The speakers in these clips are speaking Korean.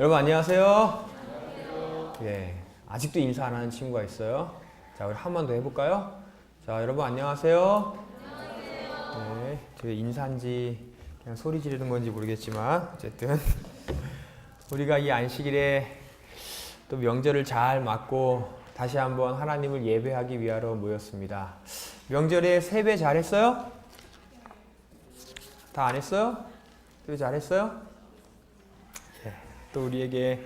여러분 안녕하세요. 예, 아직도 인사 안 하는 친구가 있어요. 자, 우리 한 번 더 해볼까요? 자, 여러분 안녕하세요. 네, 저희 인사인지 그냥 소리 지르는 건지 모르겠지만 어쨌든 우리가 이 안식일에 또 명절을 잘 맞고 다시 한번 하나님을 예배하기 위하러 모였습니다. 명절에 세배 잘했어요? 다 안 했어요? 세배 잘했어요? 네, 또 우리에게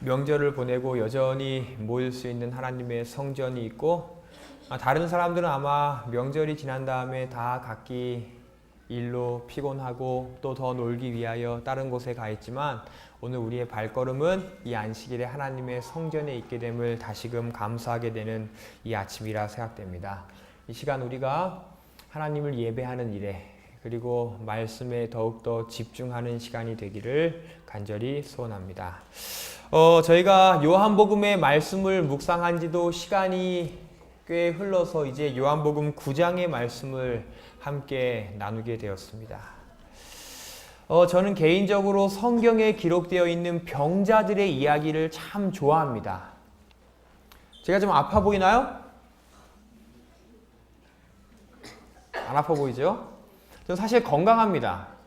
명절을 보내고 여전히 모일 수 있는 하나님의 성전이 있고 아, 다른 사람들은 아마 명절이 지난 다음에 다 각기 일로 피곤하고 또 더 놀기 위하여 다른 곳에 가 있지만 오늘 우리의 발걸음은 이 안식일에 하나님의 성전에 있게 됨을 다시금 감사하게 되는 이 아침이라 생각됩니다. 이 시간 우리가 하나님을 예배하는 일에 그리고 말씀에 더욱더 집중하는 시간이 되기를 간절히 소원합니다. 어, 저희가 요한복음의 말씀을 묵상한 지도 시간이 꽤 흘러서 이제 요한복음 9장의 말씀을 함께 나누게 되었습니다. 어, 저는 개인적으로 성경에 기록되어 있는 병자들의 이야기를 참 좋아합니다. 제가 좀 아파 보이나요? 안 아파 보이죠? 저는 사실 건강합니다.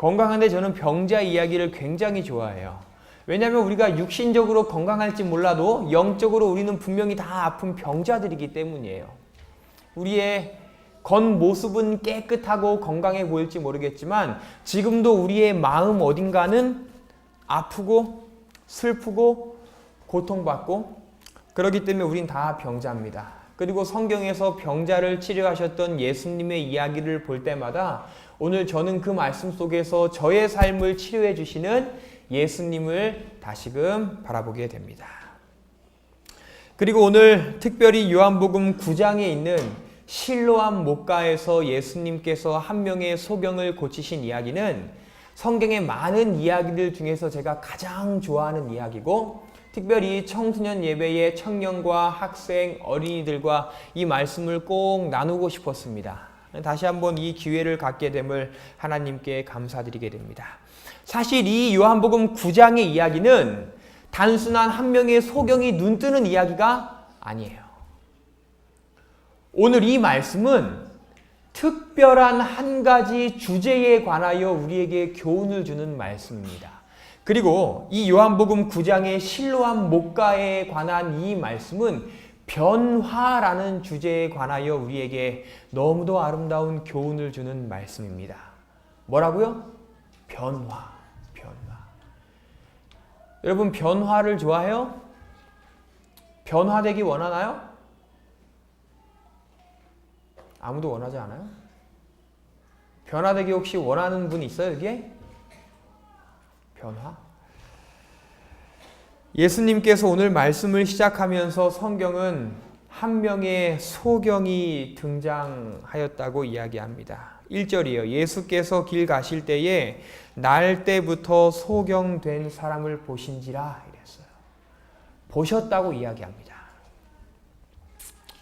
건강한데 저는 병자 이야기를 굉장히 좋아해요. 왜냐하면 우리가 육신적으로 건강할지 몰라도 영적으로 우리는 분명히 다 아픈 병자들이기 때문이에요. 우리의 겉 모습은 깨끗하고 건강해 보일지 모르겠지만 지금도 우리의 마음 어딘가는 아프고 슬프고 고통받고 그렇기 때문에 우린 다 병자입니다. 그리고 성경에서 병자를 치료하셨던 예수님의 이야기를 볼 때마다 오늘 저는 그 말씀 속에서 저의 삶을 치료해 주시는 예수님을 다시금 바라보게 됩니다. 그리고 오늘 특별히 요한복음 9장에 있는 실로암 목가에서 예수님께서 한 명의 소경을 고치신 이야기는 성경의 많은 이야기들 중에서 제가 가장 좋아하는 이야기고 특별히 청소년 예배의 청년과 학생, 어린이들과 이 말씀을 꼭 나누고 싶었습니다. 다시 한번 이 기회를 갖게 됨을 하나님께 감사드리게 됩니다. 사실 이 요한복음 9장의 이야기는 단순한 한 명의 소경이 눈뜨는 이야기가 아니에요. 오늘 이 말씀은 특별한 한 가지 주제에 관하여 우리에게 교훈을 주는 말씀입니다. 그리고 이 요한복음 9장의 실로암 목가에 관한 이 말씀은 변화라는 주제에 관하여 우리에게 너무도 아름다운 교훈을 주는 말씀입니다. 뭐라고요? 변화, 변화. 여러분 변화를 좋아해요? 변화되기 원하나요? 아무도 원하지 않아요? 변화되기 혹시 원하는 분 있어요, 여기에? 변화? 예수님께서 오늘 말씀을 시작하면서 성경은 한 명의 소경이 등장하였다고 이야기합니다. 1절이요. 예수께서 길 가실 때에 날 때부터 소경된 사람을 보신지라 이랬어요. 보셨다고 이야기합니다.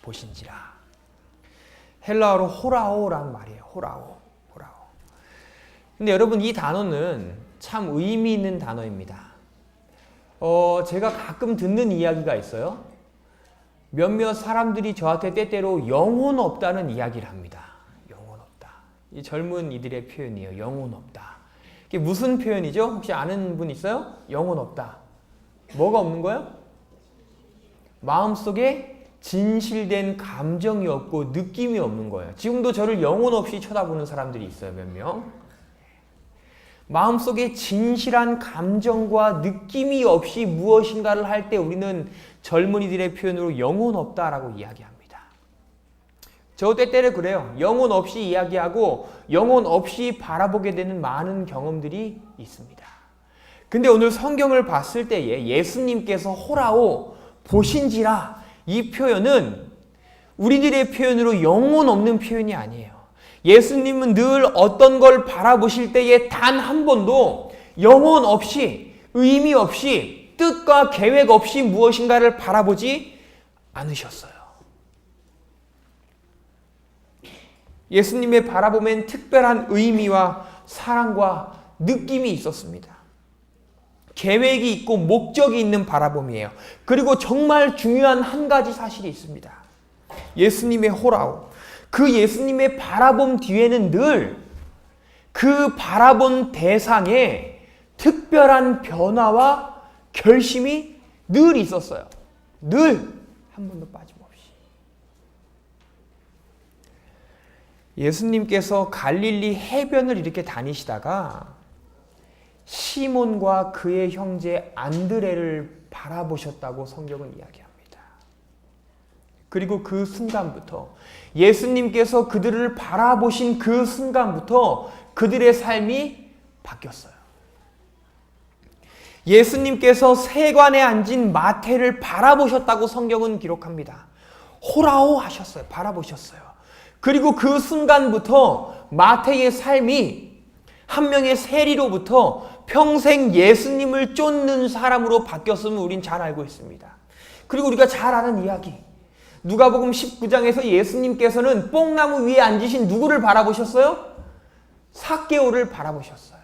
보신지라. 헬라어로 호라오란 말이에요. 호라오. 호라오. 근데 여러분 이 단어는 참 의미 있는 단어입니다. 어, 제가 가끔 듣는 이야기가 있어요. 몇몇 사람들이 저한테 때때로 영혼 없다는 이야기를 합니다. 영혼 없다. 이 젊은 이들의 표현이에요. 영혼 없다. 이게 무슨 표현이죠? 혹시 아는 분 있어요? 영혼 없다. 뭐가 없는 거예요? 마음속에 진실된 감정이 없고 느낌이 없는 거예요. 지금도 저를 영혼 없이 쳐다보는 사람들이 있어요. 몇 명. 마음속에 진실한 감정과 느낌이 없이 무엇인가를 할 때 우리는 젊은이들의 표현으로 영혼 없다라고 이야기합니다. 저 때때로 그래요. 영혼 없이 이야기하고 영혼 없이 바라보게 되는 많은 경험들이 있습니다. 근데 오늘 성경을 봤을 때에 예수님께서 호라오 보신지라 이 표현은 우리들의 표현으로 영혼 없는 표현이 아니에요. 예수님은 늘 어떤 걸 바라보실 때에 단 한 번도 영혼 없이 의미 없이 뜻과 계획 없이 무엇인가를 바라보지 않으셨어요. 예수님의 바라봄엔 특별한 의미와 사랑과 느낌이 있었습니다. 계획이 있고 목적이 있는 바라봄이에요. 그리고 정말 중요한 한 가지 사실이 있습니다. 예수님의 호라우. 그 예수님의 바라봄 뒤에는 늘 그 바라본 대상에 특별한 변화와 결심이 늘 있었어요. 늘 한 번도 빠짐없이. 예수님께서 갈릴리 해변을 이렇게 다니시다가 시몬과 그의 형제 안드레를 바라보셨다고 성경은 이야기합니다. 그리고 그 순간부터 예수님께서 그들을 바라보신 그 순간부터 그들의 삶이 바뀌었어요. 예수님께서 세관에 앉은 마태를 바라보셨다고 성경은 기록합니다. 호라호 하셨어요. 바라보셨어요. 그리고 그 순간부터 마태의 삶이 한 명의 세리로부터 평생 예수님을 쫓는 사람으로 바뀌었음을 우린 잘 알고 있습니다. 그리고 우리가 잘 아는 이야기. 누가복음 19장에서 예수님께서는 뽕나무 위에 앉으신 누구를 바라보셨어요? 사개오를 바라보셨어요.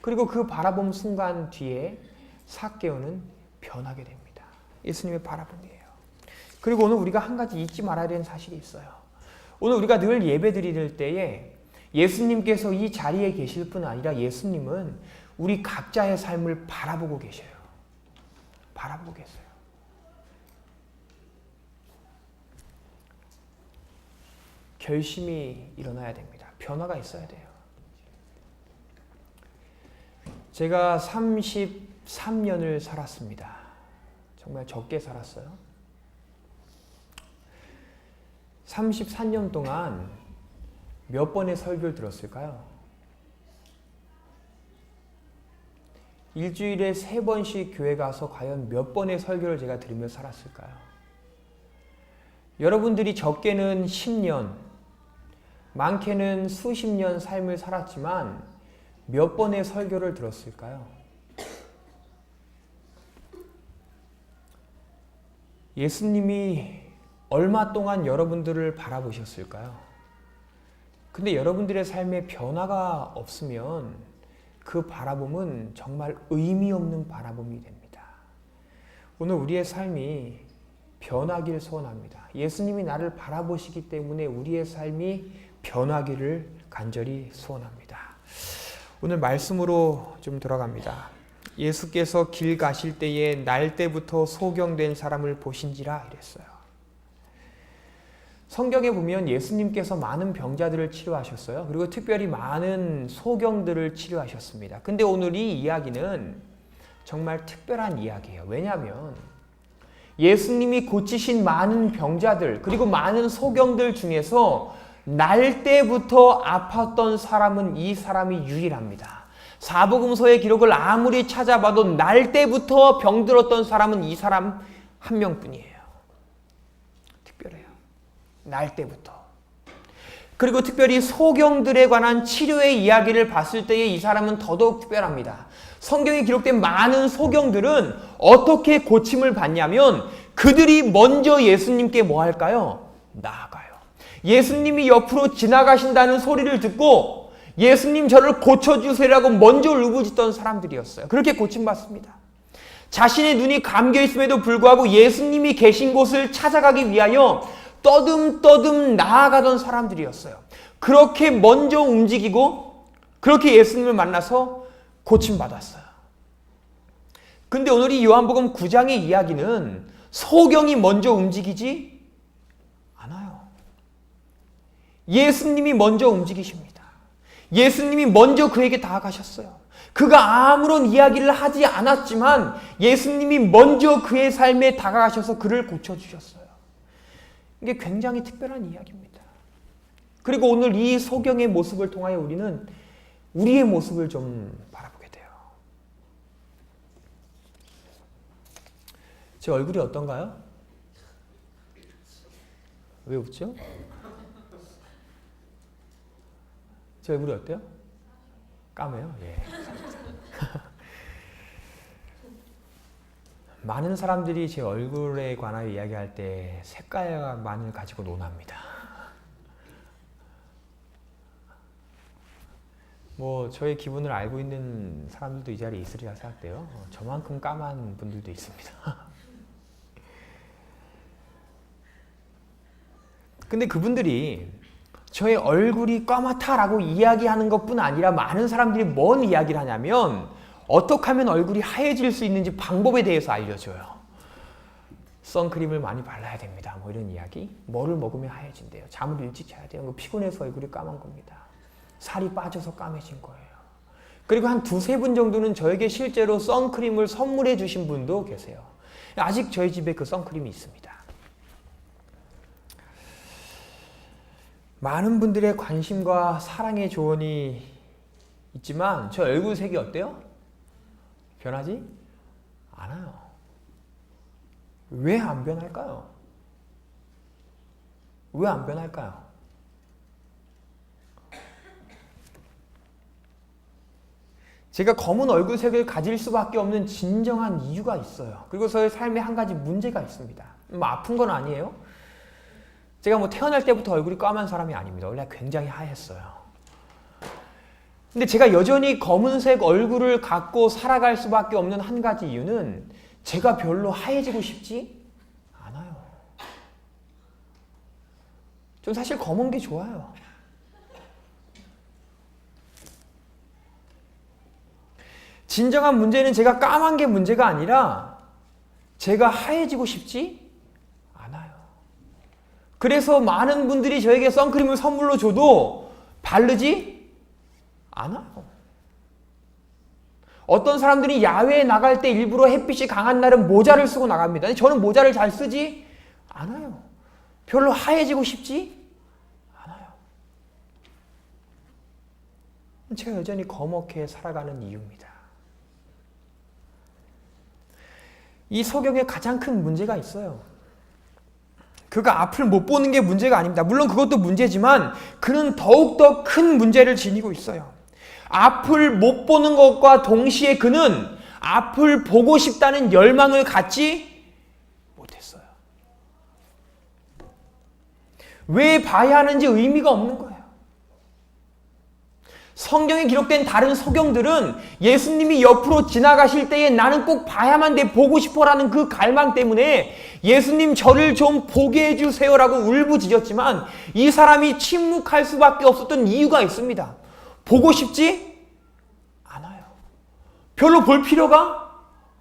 그리고 그 바라봄 순간 뒤에 사개오는 변하게 됩니다. 예수님의 바라봄이에요. 그리고 오늘 우리가 한 가지 잊지 말아야 되는 사실이 있어요. 오늘 우리가 늘 예배 드릴 때에 예수님께서 이 자리에 계실 뿐 아니라 예수님은 우리 각자의 삶을 바라보고 계셔요. 바라보고 계세요. 결심이 일어나야 됩니다. 변화가 있어야 돼요. 제가 33년을 살았습니다. 정말 적게 살았어요. 34년 동안 몇 번의 설교를 들었을까요? 일주일에 세 번씩 교회 가서 과연 몇 번의 설교를 제가 들으며 살았을까요? 여러분들이 적게는 10년, 많게는 수십 년 삶을 살았지만 몇 번의 설교를 들었을까요? 예수님이 얼마 동안 여러분들을 바라보셨을까요? 근데 여러분들의 삶에 변화가 없으면 그 바라봄은 정말 의미 없는 바라봄이 됩니다. 오늘 우리의 삶이 변하길 소원합니다. 예수님이 나를 바라보시기 때문에 우리의 삶이 변하기를 간절히 소원합니다. 오늘 말씀으로 좀 들어갑니다. 예수께서 길 가실 때에 날 때부터 소경된 사람을 보신지라 이랬어요. 성경에 보면 예수님께서 많은 병자들을 치료하셨어요. 그리고 특별히 많은 소경들을 치료하셨습니다. 근데 오늘 이 이야기는 정말 특별한 이야기예요. 왜냐하면 예수님이 고치신 많은 병자들, 그리고 많은 소경들 중에서 날 때부터 아팠던 사람은 이 사람이 유일합니다. 사복음서의 기록을 아무리 찾아봐도 날 때부터 병들었던 사람은 이 사람 한 명뿐이에요. 특별해요. 날 때부터. 그리고 특별히 소경들에 관한 치료의 이야기를 봤을 때에 이 사람은 더더욱 특별합니다. 성경에 기록된 많은 소경들은 어떻게 고침을 받냐면 그들이 먼저 예수님께 뭐 할까요? 나아가요. 예수님이 옆으로 지나가신다는 소리를 듣고 예수님 저를 고쳐주세요라고 먼저 울부짖던 사람들이었어요. 그렇게 고침받습니다. 자신의 눈이 감겨 있음에도 불구하고 예수님이 계신 곳을 찾아가기 위하여 떠듬떠듬 나아가던 사람들이었어요. 그렇게 먼저 움직이고 그렇게 예수님을 만나서 고침받았어요. 근데 오늘 이 요한복음 9장의 이야기는 소경이 먼저 움직이지 않아요. 예수님이 먼저 움직이십니다. 예수님이 먼저 그에게 다가가셨어요. 그가 아무런 이야기를 하지 않았지만 예수님이 먼저 그의 삶에 다가가셔서 그를 고쳐주셨어요. 이게 굉장히 특별한 이야기입니다. 그리고 오늘 이 소경의 모습을 통하여 우리는 우리의 모습을 좀 바라보게 돼요. 제 얼굴이 어떤가요? 왜 웃죠? 제 얼굴이 어때요? 까매요? 예. 많은 사람들이 제 얼굴에 관하여 이야기할 때 색깔만을 가지고 논합니다. 뭐 저의 기분을 알고 있는 사람들도 이 자리에 있으리라 생각돼요. 어, 저만큼 까만 분들도 있습니다. 근데 그분들이 저의 얼굴이 까맣다라고 이야기하는 것뿐 아니라 많은 사람들이 뭔 이야기를 하냐면 어떻게 하면 얼굴이 하얘질 수 있는지 방법에 대해서 알려줘요. 선크림을 많이 발라야 됩니다. 뭐 이런 이야기. 뭐를 먹으면 하얘진대요. 잠을 일찍 자야 돼요. 뭐 피곤해서 얼굴이 까만 겁니다. 살이 빠져서 까매진 거예요. 그리고 한 두세 분 정도는 저에게 실제로 선크림을 선물해 주신 분도 계세요. 아직 저희 집에 그 선크림이 있습니다. 많은 분들의 관심과 사랑의 조언이 있지만 저 얼굴 색이 어때요? 변하지 않아요. 왜 안 변할까요? 왜 안 변할까요? 제가 검은 얼굴색을 가질 수밖에 없는 진정한 이유가 있어요. 그리고 저의 삶에 한 가지 문제가 있습니다. 뭐 아픈 건 아니에요. 제가 뭐 태어날 때부터 얼굴이 까만 사람이 아닙니다. 원래 굉장히 하였어요. 근데 제가 여전히 검은색 얼굴을 갖고 살아갈 수밖에 없는 한 가지 이유는 제가 별로 하얘지고 싶지 않아요. 전 사실 검은 게 좋아요. 진정한 문제는 제가 까만 게 문제가 아니라 제가 하얘지고 싶지. 그래서 많은 분들이 저에게 선크림을 선물로 줘도 바르지 않아요. 어떤 사람들이 야외에 나갈 때 일부러 햇빛이 강한 날은 모자를 쓰고 나갑니다. 저는 모자를 잘 쓰지 않아요. 별로 하얘지고 싶지 않아요. 제가 여전히 거먹게 살아가는 이유입니다. 이 소경에 가장 큰 문제가 있어요. 그가 앞을 못 보는 게 문제가 아닙니다. 물론 그것도 문제지만 그는 더욱더 큰 문제를 지니고 있어요. 앞을 못 보는 것과 동시에 그는 앞을 보고 싶다는 열망을 갖지 못했어요. 왜 봐야 하는지 의미가 없는 거예요. 성경에 기록된 다른 소경들은 예수님이 옆으로 지나가실 때에 나는 꼭 봐야만 돼 보고 싶어라는 그 갈망 때문에 예수님 저를 좀 보게 해주세요라고 울부짖었지만 이 사람이 침묵할 수밖에 없었던 이유가 있습니다. 보고 싶지 않아요. 별로 볼 필요가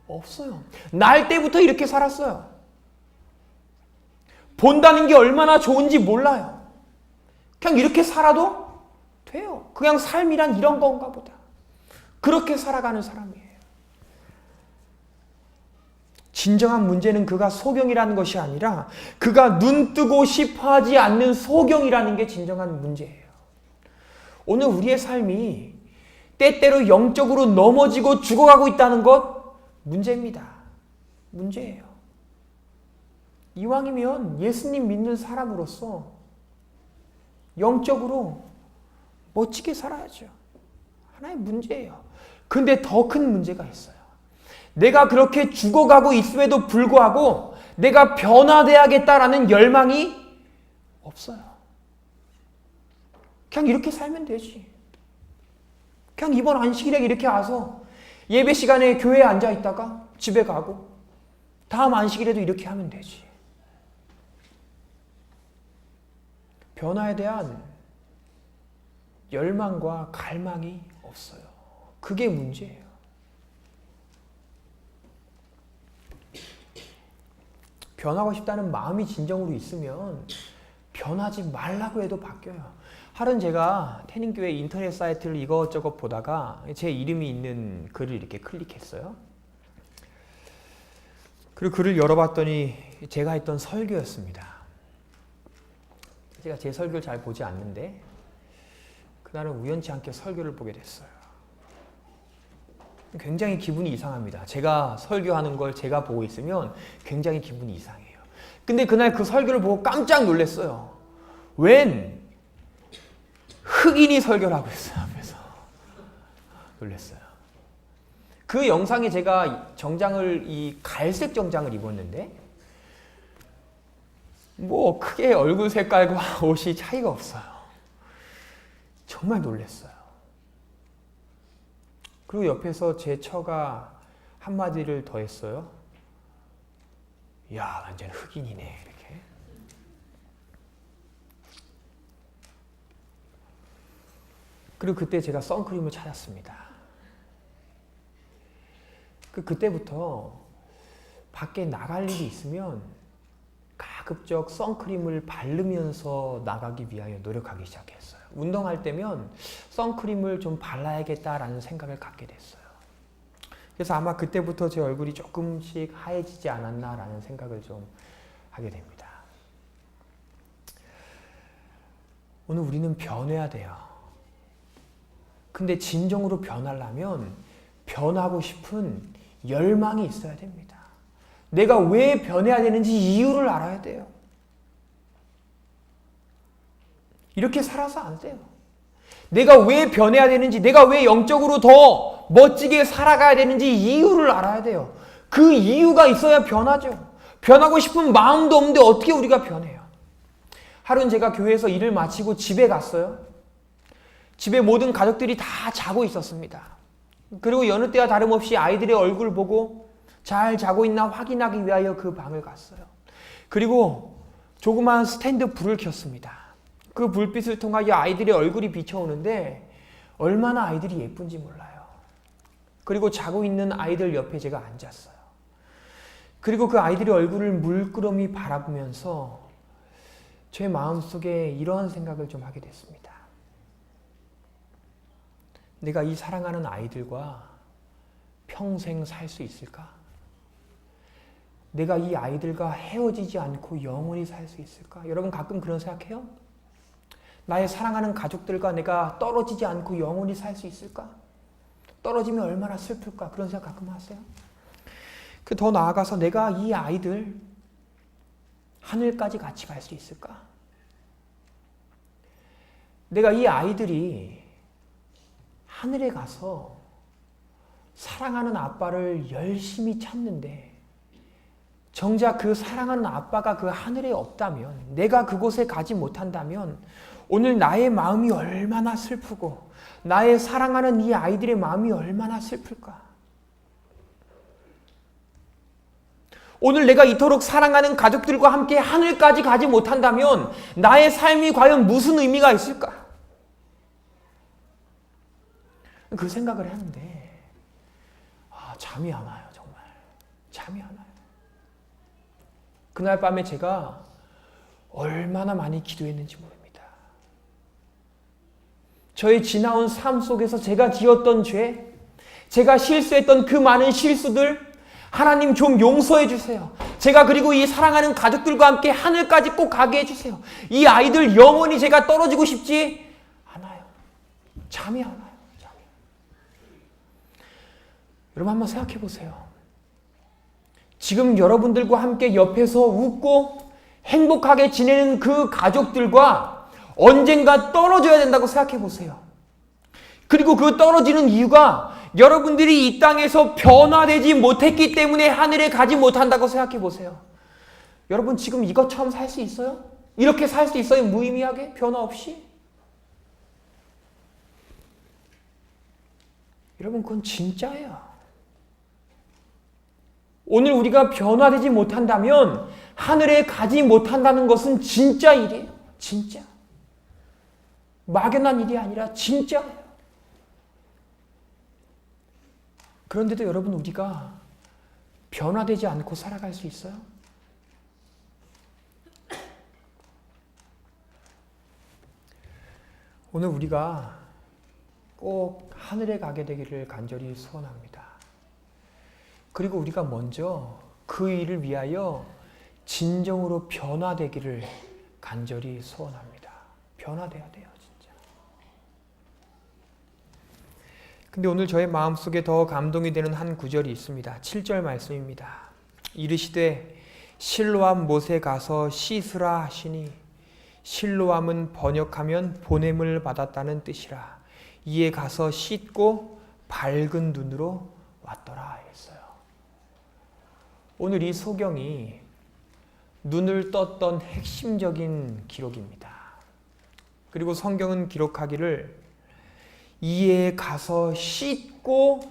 없어요. 날 때부터 이렇게 살았어요. 본다는 게 얼마나 좋은지 몰라요. 그냥 이렇게 살아도 돼요. 그냥 삶이란 이런 건가 보다. 그렇게 살아가는 사람이에요. 진정한 문제는 그가 소경이라는 것이 아니라 그가 눈 뜨고 싶어 하지 않는 소경이라는 게 진정한 문제예요. 오늘 우리의 삶이 때때로 영적으로 넘어지고 죽어가고 있다는 것 문제입니다. 문제예요. 이왕이면 예수님 믿는 사람으로서 영적으로 멋지게 살아야죠. 하나의 문제예요. 근데 더 큰 문제가 있어요. 내가 그렇게 죽어가고 있음에도 불구하고 내가 변화돼야겠다라는 열망이 없어요. 그냥 이렇게 살면 되지. 그냥 이번 안식일에 이렇게 와서 예배 시간에 교회에 앉아 있다가 집에 가고 다음 안식일에도 이렇게 하면 되지. 변화에 대한 열망과 갈망이 없어요. 그게 문제예요. 변하고 싶다는 마음이 진정으로 있으면 변하지 말라고 해도 바뀌어요. 하루는 제가 태닝교회 인터넷 사이트를 이것저것 보다가 제 이름이 있는 글을 이렇게 클릭했어요. 그리고 글을 열어봤더니 제가 했던 설교였습니다. 제가 제 설교를 잘 보지 않는데 그날은 우연치 않게 설교를 보게 됐어요. 굉장히 기분이 이상합니다. 제가 설교하는 걸 제가 보고 있으면 굉장히 기분이 이상해요. 근데 그날 그 설교를 보고 깜짝 놀랐어요. 웬 흑인이 설교를 하고 있어요. 앞에서. 놀랐어요. 그 영상에 제가 정장을 이 갈색 정장을 입었는데 뭐 크게 얼굴 색깔과 옷이 차이가 없어요. 정말 놀랐어요. 그리고 옆에서 제 처가 한마디를 더 했어요. 야, 완전 흑인이네. 이렇게. 그리고 그때 제가 선크림을 찾았습니다. 그 그때부터 밖에 나갈 일이 있으면 가급적 선크림을 바르면서 나가기 위하여 노력하기 시작했어요. 운동할 때면 선크림을 좀 발라야겠다라는 생각을 갖게 됐어요. 그래서 아마 그때부터 제 얼굴이 조금씩 하얘지지 않았나라는 생각을 좀 하게 됩니다. 오늘 우리는 변해야 돼요. 근데 진정으로 변하려면 변하고 싶은 열망이 있어야 됩니다. 내가 왜 변해야 되는지 이유를 알아야 돼요. 이렇게 살아서 안 돼요. 내가 왜 변해야 되는지, 내가 왜 영적으로 더 멋지게 살아가야 되는지 이유를 알아야 돼요. 그 이유가 있어야 변하죠. 변하고 싶은 마음도 없는데 어떻게 우리가 변해요? 하루는 제가 교회에서 일을 마치고 집에 갔어요. 집에 모든 가족들이 다 자고 있었습니다. 그리고 여느 때와 다름없이 아이들의 얼굴 보고 잘 자고 있나 확인하기 위하여 그 방을 갔어요. 그리고 조그마한 스탠드 불을 켰습니다. 그 불빛을 통하여 아이들의 얼굴이 비춰오는데 얼마나 아이들이 예쁜지 몰라요. 그리고 자고 있는 아이들 옆에 제가 앉았어요. 그리고 그 아이들의 얼굴을 물끄러미 바라보면서 제 마음속에 이러한 생각을 좀 하게 됐습니다. 내가 이 사랑하는 아이들과 평생 살 수 있을까? 내가 이 아이들과 헤어지지 않고 영원히 살 수 있을까? 여러분 가끔 그런 생각해요? 나의 사랑하는 가족들과 내가 떨어지지 않고 영원히 살 수 있을까? 떨어지면 얼마나 슬플까? 그런 생각 가끔 하세요? 그 더 나아가서 내가 이 아이들 하늘까지 같이 갈 수 있을까? 내가 이 아이들이 하늘에 가서 사랑하는 아빠를 열심히 찾는데 정작 그 사랑하는 아빠가 그 하늘에 없다면 내가 그곳에 가지 못한다면 오늘 나의 마음이 얼마나 슬프고 나의 사랑하는 이 아이들의 마음이 얼마나 슬플까? 오늘 내가 이토록 사랑하는 가족들과 함께 하늘까지 가지 못한다면 나의 삶이 과연 무슨 의미가 있을까? 그 생각을 하는데 아, 잠이 안 와요 정말 잠이 안 와요. 그날 밤에 제가 얼마나 많이 기도했는지 모릅니다. 저의 지나온 삶 속에서 제가 지었던 죄, 제가 실수했던 그 많은 실수들 하나님 좀 용서해 주세요. 제가 그리고 이 사랑하는 가족들과 함께 하늘까지 꼭 가게 해 주세요. 이 아이들 영원히 제가 떨어지고 싶지 않아요. 잠이 안 와요. 잠이. 여러분 한번 생각해 보세요. 지금 여러분들과 함께 옆에서 웃고 행복하게 지내는 그 가족들과 언젠가 떨어져야 된다고 생각해 보세요. 그리고 그 떨어지는 이유가 여러분들이 이 땅에서 변화되지 못했기 때문에 하늘에 가지 못한다고 생각해 보세요. 여러분 지금 이것처럼 살 수 있어요? 이렇게 살 수 있어요? 무의미하게? 변화 없이? 여러분 그건 진짜예요. 오늘 우리가 변화되지 못한다면 하늘에 가지 못한다는 것은 진짜 일이에요. 진짜. 막연한 일이 아니라 진짜예요. 그런데도 여러분 우리가 변화되지 않고 살아갈 수 있어요? 오늘 우리가 꼭 하늘에 가게 되기를 간절히 소원합니다. 그리고 우리가 먼저 그 일을 위하여 진정으로 변화되기를 간절히 소원합니다. 변화돼야 돼요, 진짜. 근데 오늘 저의 마음속에 더 감동이 되는 한 구절이 있습니다. 7절 말씀입니다. 이르시되 실로암 못에 가서 씻으라 하시니 실로암은 번역하면 보냄을 받았다는 뜻이라. 이에 가서 씻고 밝은 눈으로 왔더라 했어요. 오늘 이 소경이 눈을 떴던 핵심적인 기록입니다. 그리고 성경은 기록하기를 이에 가서 씻고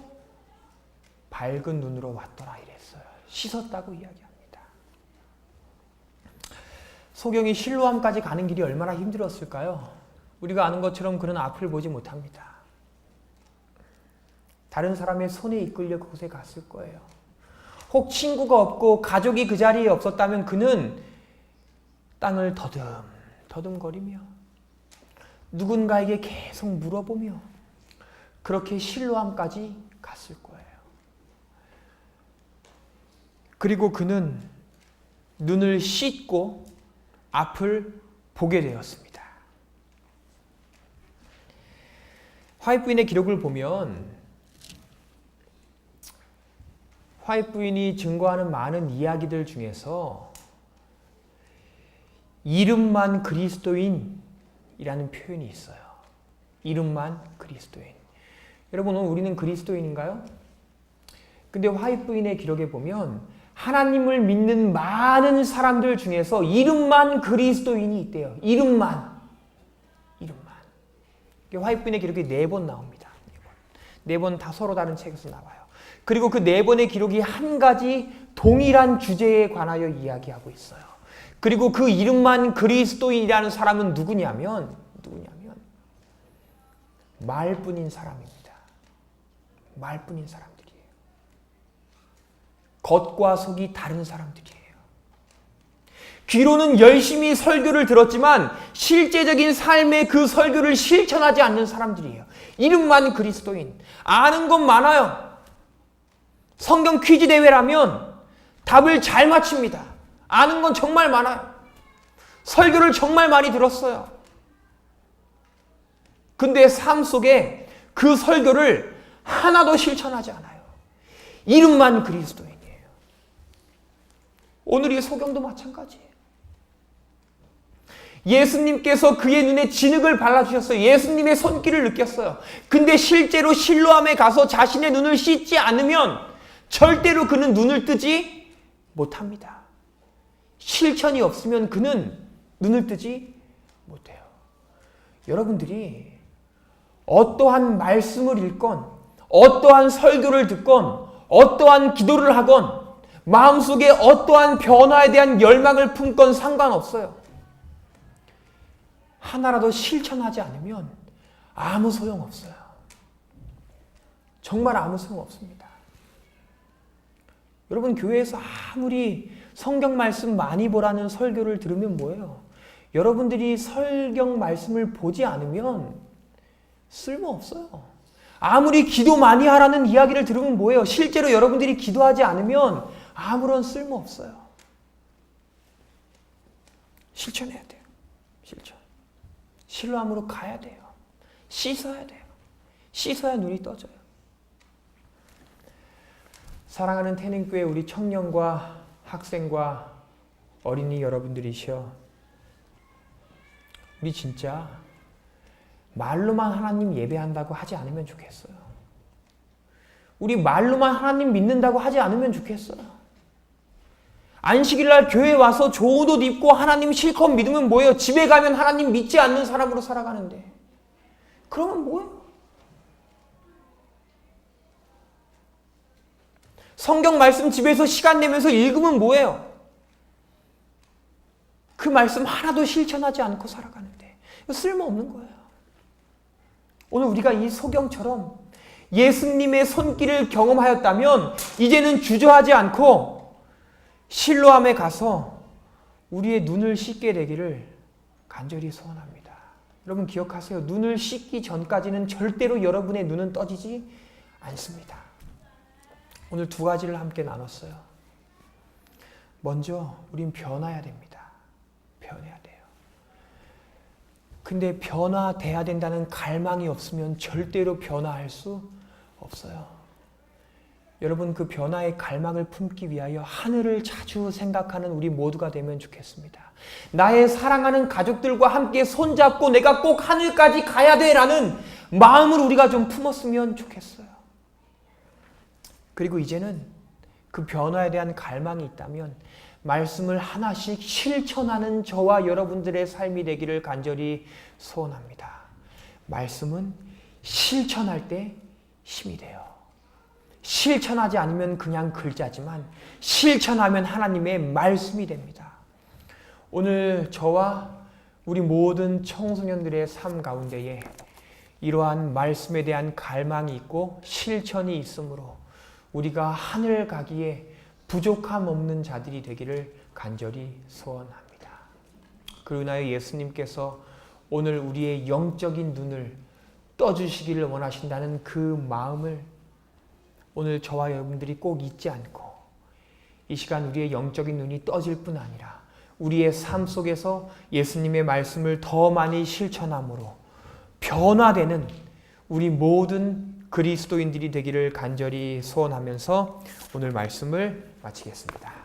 밝은 눈으로 왔더라 이랬어요. 씻었다고 이야기합니다. 소경이 실로암까지 가는 길이 얼마나 힘들었을까요? 우리가 아는 것처럼 그는 앞을 보지 못합니다. 다른 사람의 손에 이끌려 그곳에 갔을 거예요. 혹 친구가 없고 가족이 그 자리에 없었다면 그는 땅을 더듬 더듬거리며 누군가에게 계속 물어보며 그렇게 실로암까지 갔을 거예요. 그리고 그는 눈을 씻고 앞을 보게 되었습니다. 화이트 부인의 기록을 보면 화이트 부인이 증거하는 많은 이야기들 중에서 이름만 그리스도인이라는 표현이 있어요. 이름만 그리스도인. 여러분 우리는 그리스도인인가요? 근데 화이트 부인의 기록에 보면 하나님을 믿는 많은 사람들 중에서 이름만 그리스도인이 있대요. 이름만. 이름만. 화이트 부인의 기록이 네 번 나옵니다. 네번다 서로 다른 책에서 나와요. 그리고 그 네 번의 기록이 한 가지 동일한 주제에 관하여 이야기하고 있어요. 그리고 그 이름만 그리스도인이라는 사람은 누구냐면 누구냐면 말뿐인 사람입니다. 말뿐인 사람들이에요. 겉과 속이 다른 사람들이에요. 귀로는 열심히 설교를 들었지만 실제적인 삶의 그 설교를 실천하지 않는 사람들이에요. 이름만 그리스도인. 아는 건 많아요. 성경 퀴즈 대회라면 답을 잘 맞춥니다. 아는 건 정말 많아요. 설교를 정말 많이 들었어요. 근데 삶 속에 그 설교를 하나도 실천하지 않아요. 이름만 그리스도인이에요. 오늘 이 소경도 마찬가지예요. 예수님께서 그의 눈에 진흙을 발라주셨어요. 예수님의 손길을 느꼈어요. 근데 실제로 실로암에 가서 자신의 눈을 씻지 않으면 절대로 그는 눈을 뜨지 못합니다. 실천이 없으면 그는 눈을 뜨지 못해요. 여러분들이 어떠한 말씀을 읽건, 어떠한 설교를 듣건, 어떠한 기도를 하건, 마음속에 어떠한 변화에 대한 열망을 품건 상관없어요. 하나라도 실천하지 않으면 아무 소용 없어요. 정말 아무 소용 없습니다. 여러분, 교회에서 아무리 성경 말씀 많이 보라는 설교를 들으면 뭐예요? 여러분들이 성경 말씀을 보지 않으면 쓸모 없어요. 아무리 기도 많이 하라는 이야기를 들으면 뭐예요? 실제로 여러분들이 기도하지 않으면 아무런 쓸모 없어요. 실천해야 돼요. 실천. 실로함으로 가야 돼요. 씻어야 돼요. 씻어야 눈이 떠져요. 사랑하는 태닝교회 우리 청년과 학생과 어린이 여러분들이시여 우리 진짜 말로만 하나님 예배한다고 하지 않으면 좋겠어요. 우리 말로만 하나님 믿는다고 하지 않으면 좋겠어요. 안식일 날 교회 와서 좋은 옷 입고 하나님 실컷 믿으면 뭐예요? 집에 가면 하나님 믿지 않는 사람으로 살아가는데. 그러면 뭐예요? 성경 말씀 집에서 시간 내면서 읽으면 뭐예요? 그 말씀 하나도 실천하지 않고 살아가는데 쓸모없는 거예요. 오늘 우리가 이 소경처럼 예수님의 손길을 경험하였다면 이제는 주저하지 않고 실로함에 가서 우리의 눈을 씻게 되기를 간절히 소원합니다. 여러분 기억하세요. 눈을 씻기 전까지는 절대로 여러분의 눈은 떠지지 않습니다. 오늘 두 가지를 함께 나눴어요. 먼저 우린 변화해야 됩니다. 변해야 돼요. 근데 변화돼야 된다는 갈망이 없으면 절대로 변화할 수 없어요. 여러분 그 변화의 갈망을 품기 위하여 하늘을 자주 생각하는 우리 모두가 되면 좋겠습니다. 나의 사랑하는 가족들과 함께 손잡고 내가 꼭 하늘까지 가야 돼라는 마음을 우리가 좀 품었으면 좋겠어요. 그리고 이제는 그 변화에 대한 갈망이 있다면 말씀을 하나씩 실천하는 저와 여러분들의 삶이 되기를 간절히 소원합니다. 말씀은 실천할 때 힘이 돼요. 실천하지 않으면 그냥 글자지만 실천하면 하나님의 말씀이 됩니다. 오늘 저와 우리 모든 청소년들의 삶 가운데에 이러한 말씀에 대한 갈망이 있고 실천이 있으므로 우리가 하늘 가기에 부족함 없는 자들이 되기를 간절히 소원합니다. 그러나요 예수님께서 오늘 우리의 영적인 눈을 떠주시기를 원하신다는 그 마음을 오늘 저와 여러분들이 꼭 잊지 않고 이 시간 우리의 영적인 눈이 떠질 뿐 아니라 우리의 삶 속에서 예수님의 말씀을 더 많이 실천함으로 변화되는 우리 모든 그리스도인들이 되기를 간절히 소원하면서 오늘 말씀을 마치겠습니다.